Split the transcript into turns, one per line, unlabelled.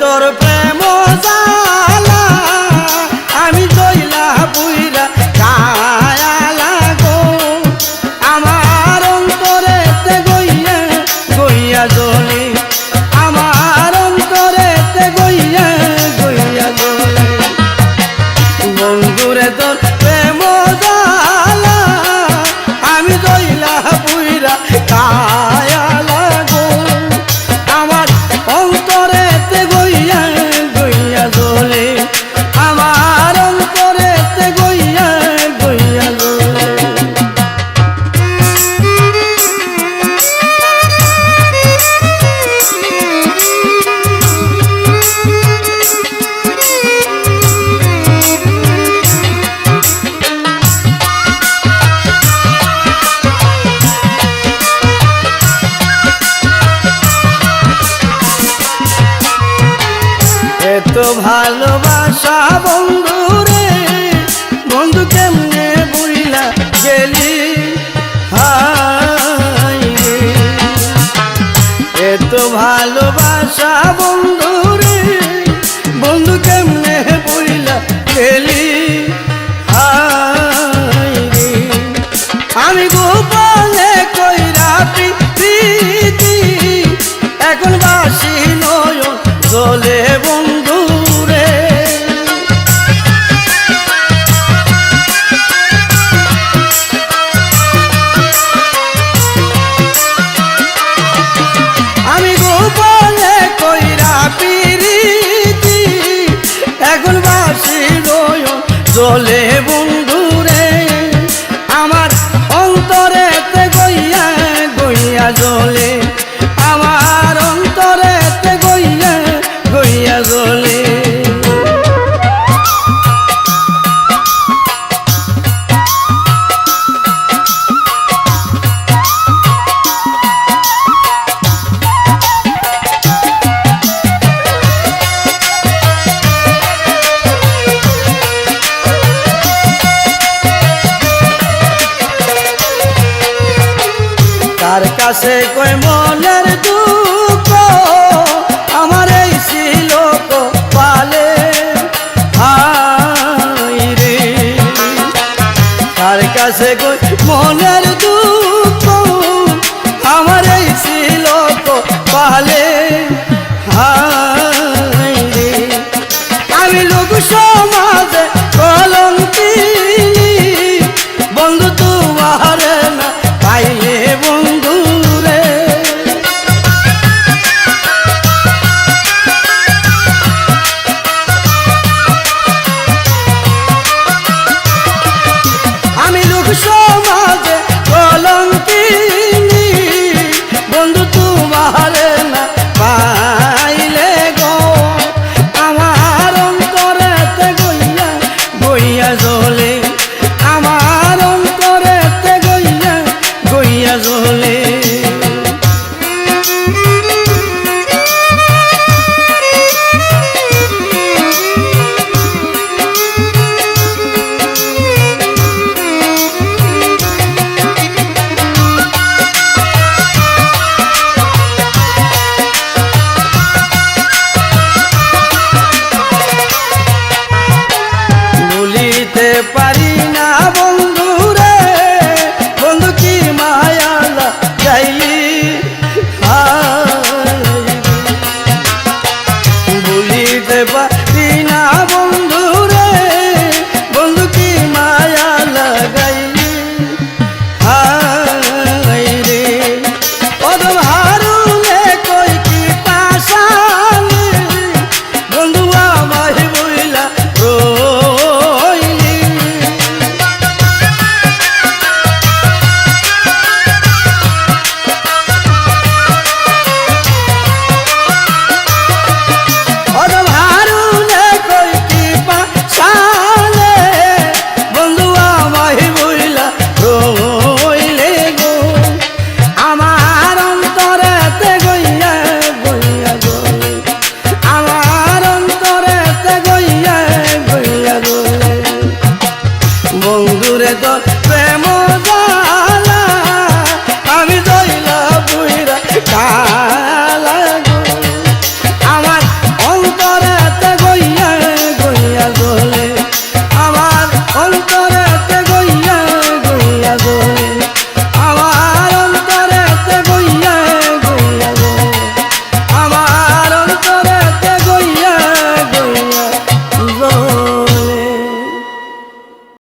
তোর প্রেম যা এত ভালোবাসা বন্ধু রে বন্ধু কেমনে sole তার কাছে কই মনের দুঃখ আমার এই ছিল পালে রে। তার কাছে কই মনের দুঃখ আমার এই ছিল পালে হাই alcohol